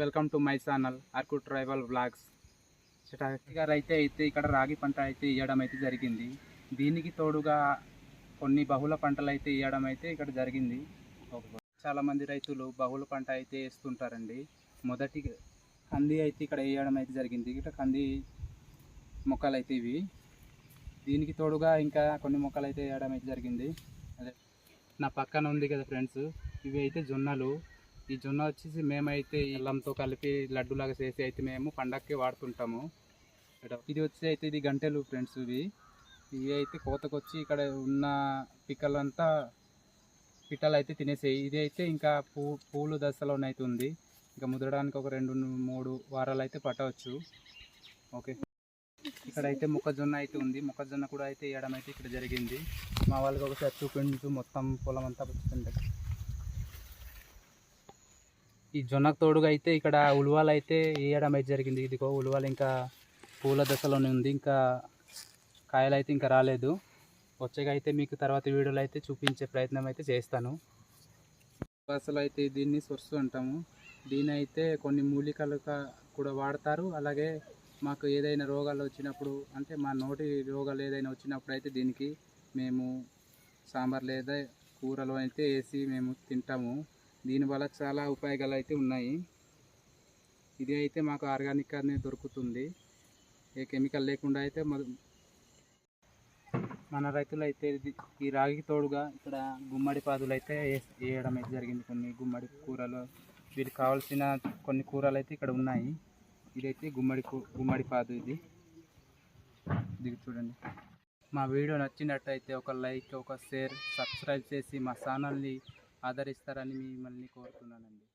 Welcome to my channel Araku tribal blogs గారు అయితే అయితే ఇక్కడ రాగి పంట అయితే ఇవ్వడం అయితే జరిగింది. దీనికి తోడుగా కొన్ని బహుళ పంటలు అయితే ఇవ్వడం అయితే ఇక్కడ జరిగింది. చాలామంది రైతులు బహుళ పంట అయితే వేస్తుంటారండి. మొదటి కంది అయితే ఇక్కడ వేయడం అయితే జరిగింది. ఇక్కడ కంది మొక్కలు అయితే ఇవి. దీనికి తోడుగా ఇంకా కొన్ని మొక్కలు అయితే వేయడం అయితే జరిగింది. అదే నా పక్కన ఉంది కదా ఫ్రెండ్స్. ఇవి అయితే జొన్నలు. ఈ జొన్న వచ్చేసి మేమైతే ఈ అల్లంతో కలిపి లడ్డూలాగా చేసి అయితే మేము పండక్కి వాడుతుంటాము. ఇది వచ్చి అయితే ఇది గంటెలు ఫ్రెండ్స్ ఇవి. ఇవి అయితే కోతకొచ్చి ఇక్కడ ఉన్న పిక్కలంతా పిట్టలు అయితే తినేసాయి. ఇది అయితే ఇంకా పూ పూలు దశలోనైతే ఉంది. ఇంకా ముదరడానికి ఒక రెండు మూడు వారాలు అయితే పట్టవచ్చు. ఓకే. ఇక్కడైతే మొక్కజొన్న అయితే ఉంది. మొక్కజొన్న కూడా అయితే వేయడం అయితే ఇక్కడ జరిగింది. మా వాళ్ళకి ఒకసారి చూపించు మొత్తం పొలం అంతా చూపించండి ఈ జొన్నకు తోడుగా అయితే ఇక్కడ ఉలువలు అయితే వేయడం అయితే జరిగింది. ఇదిగో ఉలువలు ఇంకా పూల దశలోనే ఉంది. ఇంకా కాయలు అయితే ఇంకా రాలేదు. వచ్చాక అయితే మీకు తర్వాత వీడియోలో అయితే చూపించే ప్రయత్నం అయితే చేస్తాను. అసలు అయితే దీన్ని సొర్సు అంటాము. దీని అయితే కొన్ని మూలికలుగా కూడా వాడతారు. అలాగే మాకు ఏదైనా రోగాలు వచ్చినప్పుడు అంటే మా నోటి రోగాలు ఏదైనా వచ్చినప్పుడు అయితే దీనికి మేము సాంబార్ లేదా కూరలో అయితే వేసి మేము తింటాము. దీనివల్ల చాలా ఉపయోగాలు అయితే ఉన్నాయి. ఇది అయితే మాకు ఆర్గానిక్ అనేది దొరుకుతుంది. ఏ కెమికల్ లేకుండా అయితే మన- రైతులు అయితే ఇది ఈ రాగి తోడుగా ఇక్కడ గుమ్మడి పాదులు అయితే వేయడం అయితే జరిగింది. కొన్ని గుమ్మడి కూరలు వీటికి కావాల్సిన కొన్ని కూరలు అయితే ఇక్కడ ఉన్నాయి. ఇదైతే గుమ్మడి కూ- గుమ్మడి పాదు ఇది. ఇది చూడండి. మా వీడియో నచ్చినట్టయితే ఒక లైక్ ఒక షేర్ సబ్స్క్రైబ్ చేసి మా ఛానల్ని ఆదరిస్తారని మిమ్మల్ని కోరుతున్నానండి.